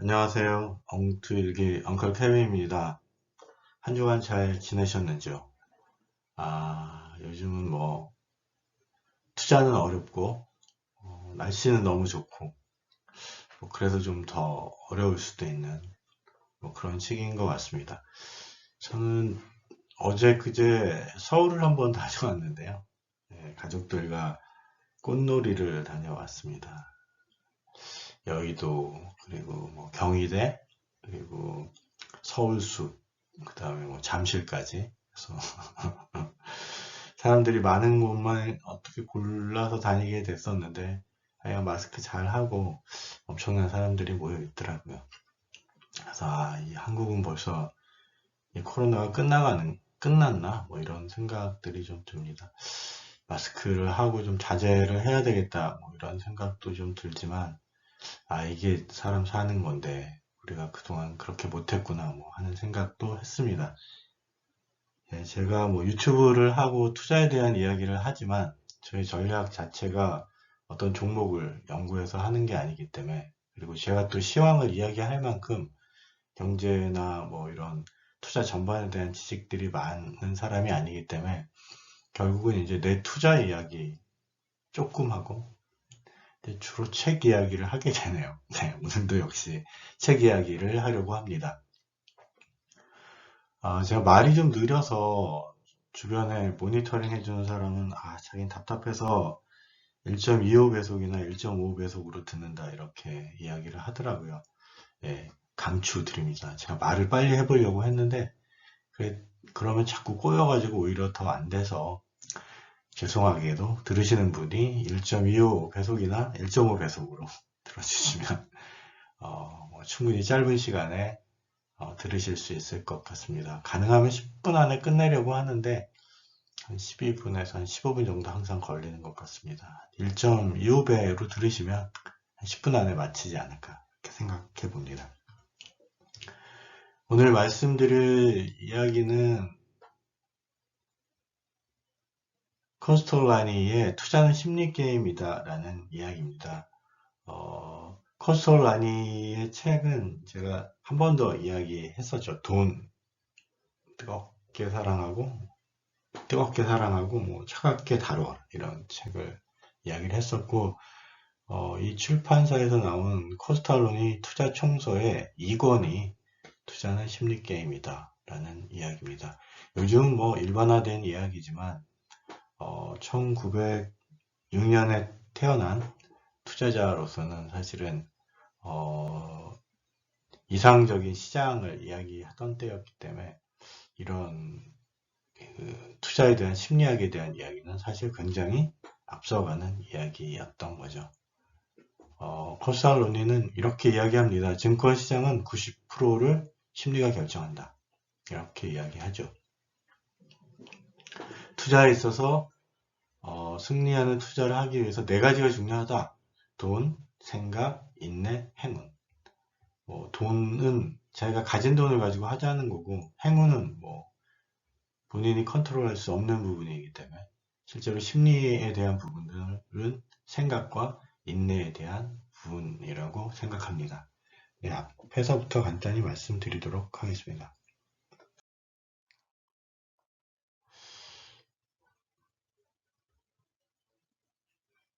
안녕하세요. 엉투일기 엉클 케빈입니다. 한 주간 잘 지내셨는지요? 아, 요즘은 뭐, 투자는 어렵고, 어, 날씨는 너무 좋고, 뭐 그래서 좀 더 어려울 수도 있는 뭐 그런 시기인 것 같습니다. 저는 어제 그제 서울을 한번 다녀왔는데요. 네, 가족들과 꽃놀이를 다녀왔습니다. 여의도 그리고 뭐 경희대 그리고 서울숲 그 다음에 뭐 잠실까지 그래서 사람들이 많은 곳만 어떻게 골라서 다니게 됐었는데 하여 마스크 잘 하고 엄청난 사람들이 모여 있더라고요. 그래서 아, 이 한국은 벌써 이 코로나가 끝나가는 끝났나 뭐 이런 생각들이 좀 듭니다. 마스크를 하고 좀 자제를 해야 되겠다 뭐 이런 생각도 좀 들지만 아, 이게 사람 사는 건데, 우리가 그동안 그렇게 못했구나, 뭐 하는 생각도 했습니다. 예, 제가 뭐 유튜브를 하고 투자에 대한 이야기를 하지만, 저희 전략 자체가 어떤 종목을 연구해서 하는 게 아니기 때문에, 그리고 제가 또 시황을 이야기할 만큼 경제나 뭐 이런 투자 전반에 대한 지식들이 많은 사람이 아니기 때문에, 결국은 이제 내 투자 이야기 조금 하고, 주로 책 이야기를 하게 되네요. 네, 오늘도 역시 책 이야기를 하려고 합니다. 아, 제가 말이 좀 느려서 주변에 모니터링 해주는 사람은 아, 자기는 답답해서 1.25배속이나 1.5배속으로 듣는다 이렇게 이야기를 하더라고요. 예, 강추 드립니다. 제가 말을 빨리 해보려고 했는데 그래, 그러면 자꾸 꼬여가지고 오히려 더 안 돼서 죄송하게도 들으시는 분이 1.25 배속이나 1.5 배속으로 들어주시면 어, 뭐 충분히 짧은 시간에 어, 들으실 수 있을 것 같습니다. 가능하면 10분 안에 끝내려고 하는데 한 12분에서 한 15분 정도 항상 걸리는 것 같습니다. 1.25배로 들으시면 한 10분 안에 마치지 않을까 이렇게 생각해 봅니다. 오늘 말씀드릴 이야기는 코스톨라니의 투자는 심리게임이다 라는 이야기입니다. 어, 코스톨라니의 책은 제가 한 번 더 이야기했었죠. 돈 뜨겁게 사랑하고 뜨겁게 사랑하고 뭐 차갑게 다뤄 이런 책을 이야기를 했었고 어, 이 출판사에서 나온 코스탈론이 투자 총서의 2권이 투자는 심리게임이다 라는 이야기입니다. 요즘 뭐 일반화된 이야기지만 어, 1906년에 태어난 투자자로서는 사실은 어, 이상적인 시장을 이야기하던 때였기 때문에 이런 그 투자에 대한 심리학에 대한 이야기는 사실 굉장히 앞서가는 이야기였던 거죠. 어, 커스알로니는 이렇게 이야기합니다. 증권시장은 90%를 심리가 결정한다. 이렇게 이야기하죠. 투자에 있어서 어, 승리하는 투자를 하기 위해서 네 가지가 중요하다. 돈, 생각, 인내, 행운. 뭐 돈은 자기가 가진 돈을 가지고 하자는 거고 행운은 뭐 본인이 컨트롤할 수 없는 부분이기 때문에 실제로 심리에 대한 부분들은 생각과 인내에 대한 부분이라고 생각합니다. 네, 앞에서부터 간단히 말씀드리도록 하겠습니다.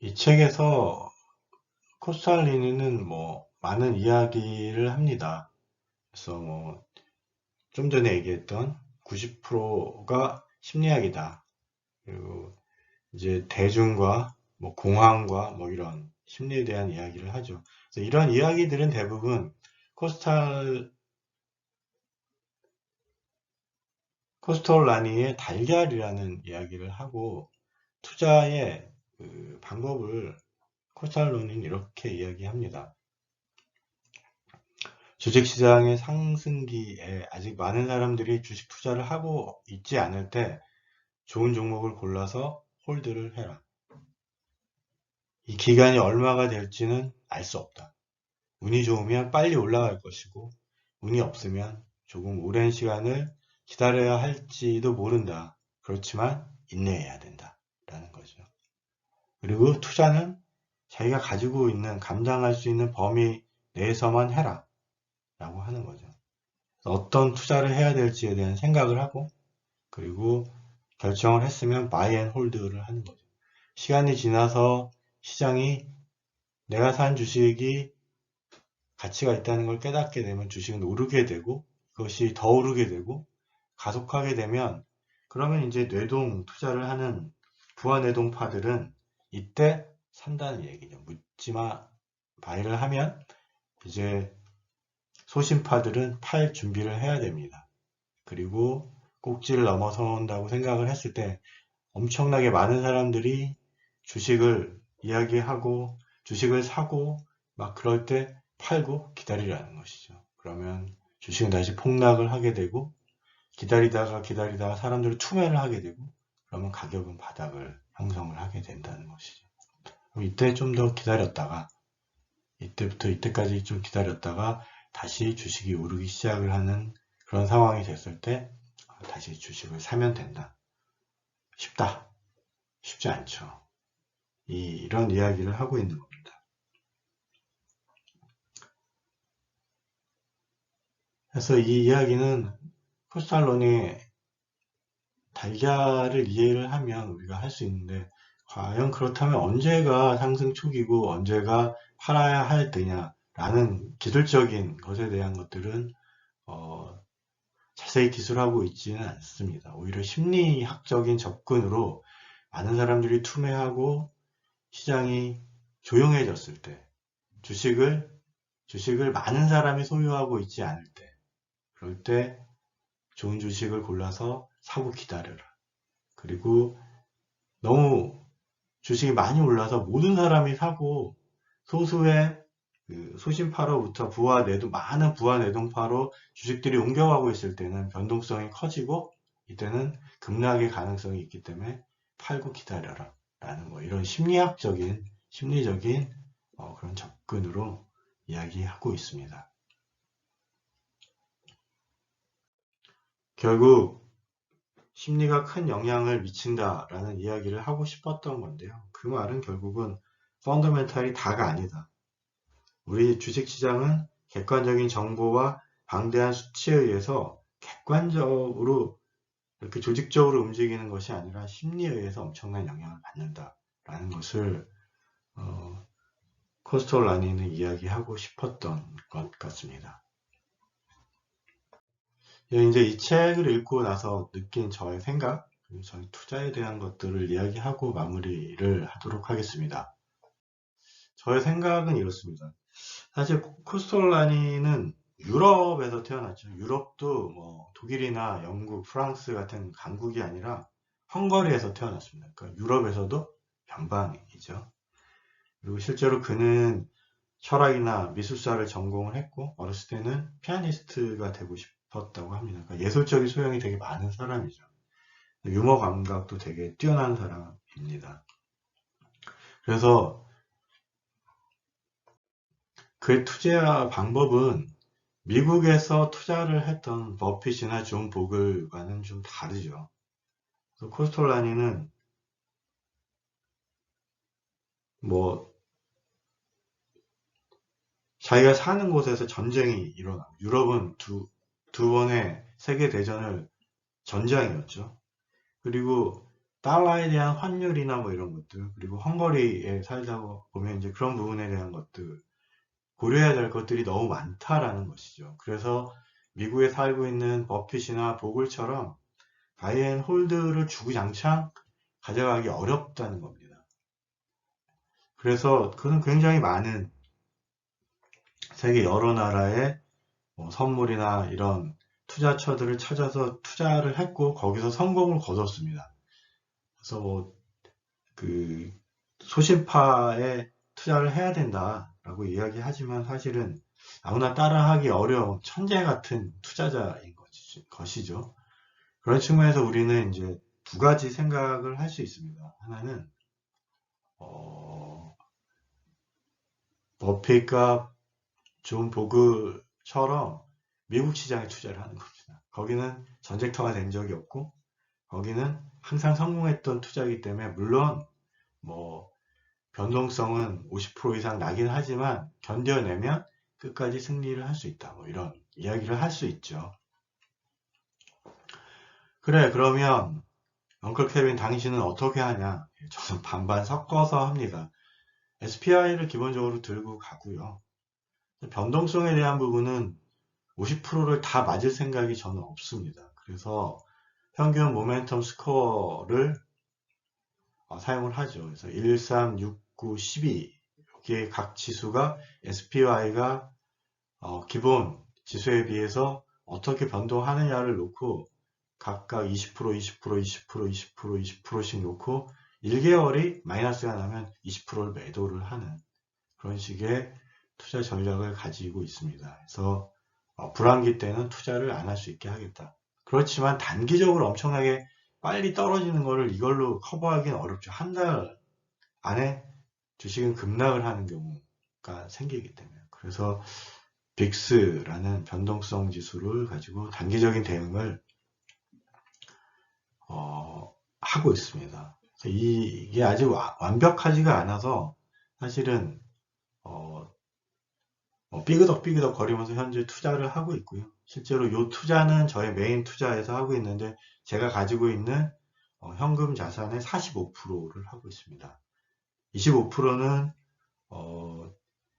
이 책에서 코스탈리니는 뭐 많은 이야기를 합니다. 그래서 뭐 좀 전에 얘기했던 90%가 심리학이다. 그리고 이제 대중과 뭐 공황과 뭐 이런 심리에 대한 이야기를 하죠. 그래서 이런 이야기들은 대부분 코스탈 코스톨라니의 달걀이라는 이야기를 하고 투자의 그 방법을 코스탈로는 이렇게 이야기합니다. 주식시장의 상승기에 아직 많은 사람들이 주식 투자를 하고 있지 않을 때 좋은 종목을 골라서 홀드를 해라. 이 기간이 얼마가 될지는 알 수 없다. 운이 좋으면 빨리 올라갈 것이고 운이 없으면 조금 오랜 시간을 기다려야 할지도 모른다. 그렇지만 인내해야 된다. 라는 거죠. 그리고 투자는 자기가 가지고 있는 감당할 수 있는 범위 내에서만 해라. 라고 하는 거죠. 어떤 투자를 해야 될지에 대한 생각을 하고 그리고 결정을 했으면 buy and hold를 하는 거죠. 시간이 지나서 시장이 내가 산 주식이 가치가 있다는 걸 깨닫게 되면 주식은 오르게 되고 그것이 더 오르게 되고 가속하게 되면 그러면 이제 뇌동 투자를 하는 부하 뇌동파들은 이때 산다는 얘기죠. 묻지마 바이를 하면 이제 소심파들은 팔 준비를 해야 됩니다. 그리고 꼭지를 넘어선다고 생각을 했을 때 엄청나게 많은 사람들이 주식을 이야기하고 주식을 사고 막 그럴 때 팔고 기다리라는 것이죠. 그러면 주식은 다시 폭락을 하게 되고 기다리다가 기다리다가 사람들이 투매를 하게 되고 그러면 가격은 바닥을 형성을 하게 된다는 것이죠. 이때 좀 더 기다렸다가 이때부터 이때까지 좀 기다렸다가 다시 주식이 오르기 시작을 하는 그런 상황이 됐을 때 다시 주식을 사면 된다. 쉽다. 쉽지 않죠. 이, 이런 이야기를 하고 있는 겁니다. 그래서 이 이야기는 코스탈론의 달걀을 이해를 하면 우리가 할 수 있는데 과연 그렇다면 언제가 상승 초기고 언제가 팔아야 할 때냐라는 기술적인 것에 대한 것들은 어, 자세히 기술하고 있지는 않습니다. 오히려 심리학적인 접근으로 많은 사람들이 투매하고 시장이 조용해졌을 때 주식을 주식을 많은 사람이 소유하고 있지 않을 때 그럴 때 좋은 주식을 골라서 사고 기다려라. 그리고 너무 주식이 많이 올라서 모든 사람이 사고 소수의 그 소심파로부터 부하 내동 많은 부하 내동파로 주식들이 옮겨가고 있을 때는 변동성이 커지고 이때는 급락의 가능성이 있기 때문에 팔고 기다려라 라는 뭐 이런 심리학적인 심리적인 어 그런 접근으로 이야기하고 있습니다. 결국 심리가 큰 영향을 미친다라는 이야기를 하고 싶었던 건데요. 그 말은 결국은 펀더멘탈이 다가 아니다. 우리 주식시장은 객관적인 정보와 방대한 수치에 의해서 객관적으로 이렇게 조직적으로 움직이는 것이 아니라 심리에 의해서 엄청난 영향을 받는다라는 것을 어, 코스톨 라니는 이야기하고 싶었던 것 같습니다. 예, 이제 이 책을 읽고 나서 느낀 저의 생각, 그리고 저희 투자에 대한 것들을 이야기하고 마무리를 하도록 하겠습니다. 저의 생각은 이렇습니다. 사실 코스톨라니는 유럽에서 태어났죠. 유럽도 뭐 독일이나 영국, 프랑스 같은 강국이 아니라 헝가리에서 태어났습니다. 그러니까 유럽에서도 변방이죠. 그리고 실제로 그는 철학이나 미술사를 전공을 했고 어렸을 때는 피아니스트가 되고 싶 었다고 합니다. 그러니까 예술적인 소양이 되게 많은 사람이죠. 유머 감각도 되게 뛰어난 사람입니다. 그래서 그의 투자 방법은 미국에서 투자를 했던 버핏이나 존 보글과는 좀 다르죠. 코스톨라니는 뭐 자기가 사는 곳에서 전쟁이 일어나 유럽은 두, 두 번의 세계 대전을 전장이었죠. 그리고 달러에 대한 환율이나 뭐 이런 것들 그리고 헝거리에 살다 보면 이제 그런 부분에 대한 것들 고려해야 될 것들이 너무 많다라는 것이죠. 그래서 미국에 살고 있는 버핏이나 보글처럼 바이앤 홀드를 주구장창 가져가기 어렵다는 겁니다. 그래서 그는 굉장히 많은 세계 여러 나라의 뭐 선물이나 이런 투자처들을 찾아서 투자를 했고 거기서 성공을 거뒀습니다. 그래서 뭐 그 소심파에 투자를 해야 된다라고 이야기하지만 사실은 아무나 따라하기 어려운 천재 같은 투자자인 것이죠. 그런 측면에서 우리는 이제 두 가지 생각을 할 수 있습니다. 하나는 어, 버핏과 존 보그 처럼 미국 시장에 투자를 하는 겁니다. 거기는 전쟁터가 된 적이 없고 거기는 항상 성공했던 투자이기 때문에 물론 뭐 변동성은 50% 이상 나긴 하지만 견뎌내면 끝까지 승리를 할 수 있다. 뭐 이런 이야기를 할 수 있죠. 그래, 그러면 엉클 케빈 당신은 어떻게 하냐? 저는 반반 섞어서 합니다. SPI를 기본적으로 들고 가고요. 변동성에 대한 부분은 50%를 다 맞을 생각이 저는 없습니다. 그래서 평균 모멘텀 스코어를 어, 사용을 하죠. 그래서 1, 3, 6, 9, 12 여기에 각 지수가 SPY가 어, 기본 지수에 비해서 어떻게 변동하느냐를 놓고 각각 20%, 20%, 20%, 20%, 20%씩 놓고 1개월이 마이너스가 나면 20%를 매도를 하는 그런 식의 투자 전략을 가지고 있습니다. 그래서 어, 불황기 때는 투자를 안 할 수 있게 하겠다. 그렇지만 단기적으로 엄청나게 빨리 떨어지는 거를 이걸로 커버하기는 어렵죠. 한 달 안에 주식은 급락을 하는 경우가 생기기 때문에. 그래서 빅스라는 변동성 지수를 가지고 단기적인 대응을 어, 하고 있습니다. 이 게 아직 완벽하지가 않아서 사실은 삐그덕 삐그덕 거리면서 현재 투자를 하고 있고요. 실제로 이 투자는 저의 메인 투자에서 하고 있는데 제가 가지고 있는 어, 현금 자산의 45%를 하고 있습니다. 25%는 어,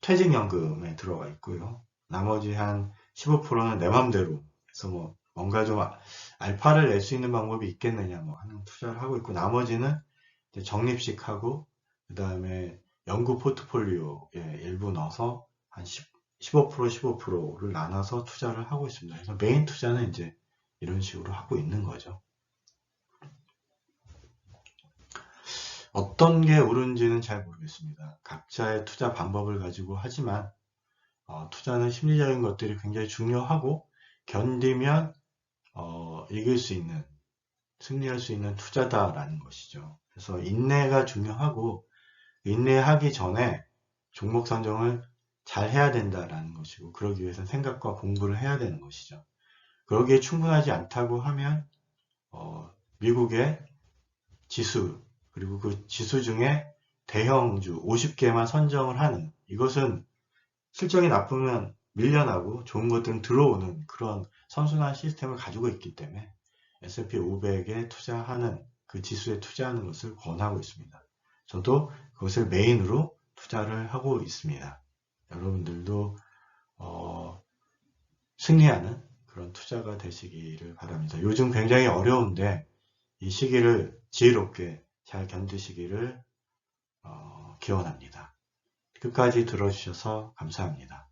퇴직연금에 들어가 있고요. 나머지 한 15%는 내 맘대로 그래서 뭐 뭔가 좀 알파를 낼 수 있는 방법이 있겠느냐 뭐 하는 투자를 하고 있고 나머지는 적립식 하고 그 다음에 연구 포트폴리오에 일부 넣어서 한 10, 15% 15%를 나눠서 투자를 하고 있습니다. 그래서 메인 투자는 이제 이런 식으로 하고 있는 거죠. 어떤 게 옳은지는 잘 모르겠습니다. 각자의 투자 방법을 가지고 하지만 어, 투자는 심리적인 것들이 굉장히 중요하고 견디면 어, 이길 수 있는 승리할 수 있는 투자다라는 것이죠. 그래서 인내가 중요하고 인내하기 전에 종목 선정을 잘 해야 된다라는 것이고 그러기 위해서 생각과 공부를 해야 되는 것이죠. 그러기에 충분하지 않다고 하면 어, 미국의 지수 그리고 그 지수 중에 대형주 50개만 선정을 하는 이것은 실적이 나쁘면 밀려나고 좋은 것들은 들어오는 그런 선순환 시스템을 가지고 있기 때문에 S&P 500에 투자하는 그 지수에 투자하는 것을 권하고 있습니다. 저도 그것을 메인으로 투자를 하고 있습니다. 여러분들도 어, 승리하는 그런 투자가 되시기를 바랍니다. 요즘 굉장히 어려운데 이 시기를 지혜롭게 잘 견디시기를 어, 기원합니다. 끝까지 들어주셔서 감사합니다.